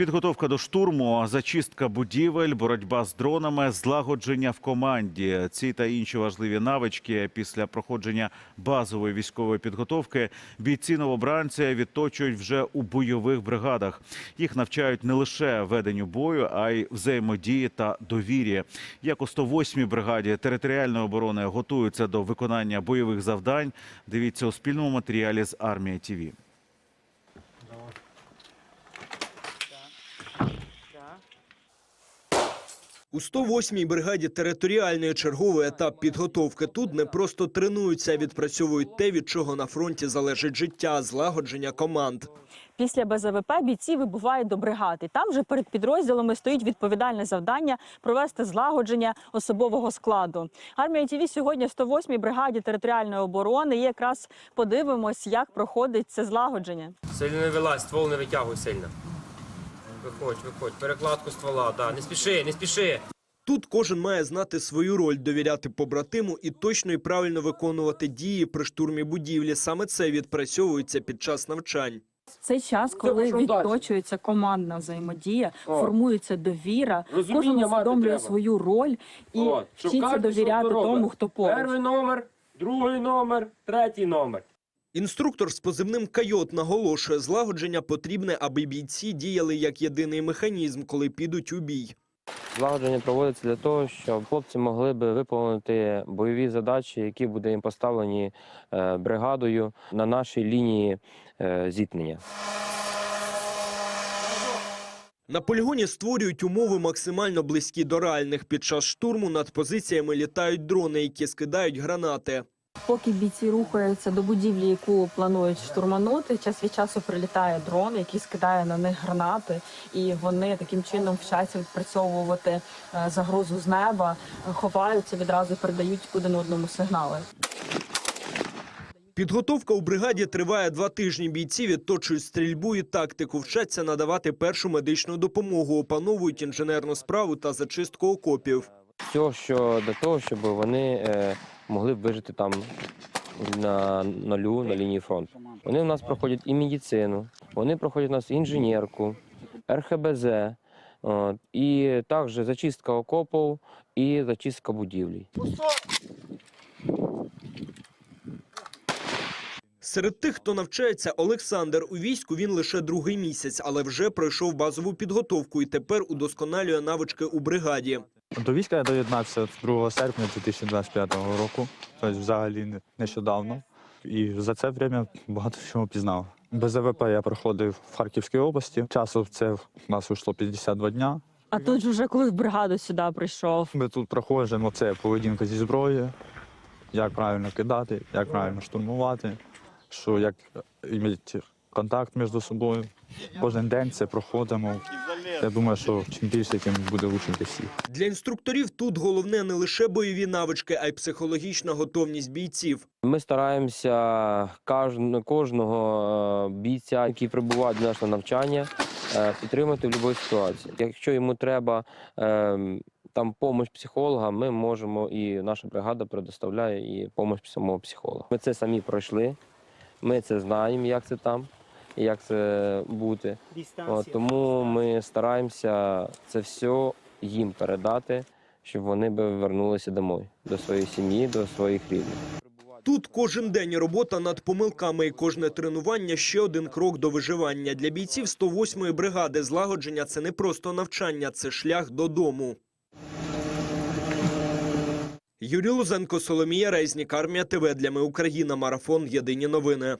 Підготовка до штурму, зачистка будівель, боротьба з дронами, злагодження в команді. Ці та інші важливі навички після проходження базової військової підготовки бійці новобранці відточують вже у бойових бригадах. Їх навчають не лише веденню бою, а й взаємодії та довір'я. Як у 108-й бригаді територіальної оборони готуються до виконання бойових завдань. Дивіться у спільному матеріалі з армія ТІВІ. У 108-й бригаді територіальної черговий етап підготовки тут не просто тренуються, а відпрацьовують те, від чого на фронті залежить життя, злагодження команд. Після БЗВП бійці вибувають до бригади. Там же перед підрозділами стоїть відповідальне завдання провести злагодження особового складу. Армія ТІВІ сьогодні в 108-й бригаді територіальної оборони. І якраз подивимось, як проходить це злагодження. Сильно не вилазь, ствол не витягуй сильно. Виходь, виходь. Перекладку ствола, да. Не спіши, не спіши. Тут кожен має знати свою роль, довіряти побратиму і точно і правильно виконувати дії при штурмі будівлі. Саме це відпрацьовується під час навчань. Цей час, коли відточується командна взаємодія, О. формується довіра, Розуміння кожен усвідомлює свою роль і От, вчиться довіряти тому, хто поруч. Перший номер, другий номер, третій номер. Інструктор з позивним «Койот» наголошує, злагодження потрібне, аби бійці діяли як єдиний механізм, коли підуть у бій. Злагодження проводиться для того, щоб хлопці могли би виконати бойові задачі, які будуть їм поставлені е, бригадою на нашій лінії е, зіткнення. На полігоні створюють умови максимально близькі до реальних. Під час штурму над позиціями літають дрони, які скидають гранати. Поки бійці рухаються до будівлі, яку планують штурманути, час від часу прилітає дрон, який скидає на них гранати, і вони таким чином вчаться відпрацьовувати е, загрозу з неба, е, ховаються відразу передають один одному сигнали. Підготовка у бригаді триває два тижні. Бійці відточують стрільбу і тактику, вчаться надавати першу медичну допомогу, опановують інженерну справу та зачистку окопів. Все, що для того, щоб вони е, могли б вижити там на нулю на лінії фронту. Вони в нас проходять і медицину, вони проходять у нас інженерку, РХБЗ, от, і також зачистка окопів і зачистка будівлі. Серед тих, хто навчається, Олександр у війську він лише другий місяць, але вже пройшов базову підготовку і тепер удосконалює навички у бригаді. До війська я доєднався 2 серпня 2025 року, тобто взагалі нещодавно. І за це время багато чого пізнав. Без АВП я проходив в Харківській області. Часу це в нас вийшло 52 дня. А тут же вже коли в бригаду сюди прийшов. Ми тут проходимо це поведінка зі зброєю, як правильно кидати, як правильно штурмувати, що як контакт між собою. Кожен день це проходимо. Я думаю, що чим більше, тим буде лучше для всіх. Для інструкторів тут головне не лише бойові навички, а й психологічна готовність бійців. Ми стараємося кожн- кожного е, бійця, який прибуває до нас на навчання, е, підтримати в будь-якій ситуації. Якщо йому треба е, там допомога психолога, ми можемо і наша бригада предоставляє і допомогу самого психолога. Ми це самі пройшли, ми це знаємо, як це там, і як це бути. От, тому ми стараємося це все їм передати, щоб вони би вернулися домой, до своєї сім'ї, до своїх рідних. Тут кожен день робота над помилками і кожне тренування ще один крок до виживання. Для бійців 108-ї бригади злагодження це не просто навчання, це шлях додому. Юрій Лузенко, Соломія Резнік, Армія ТВ для ми Україна. Марафон. Єдині новини.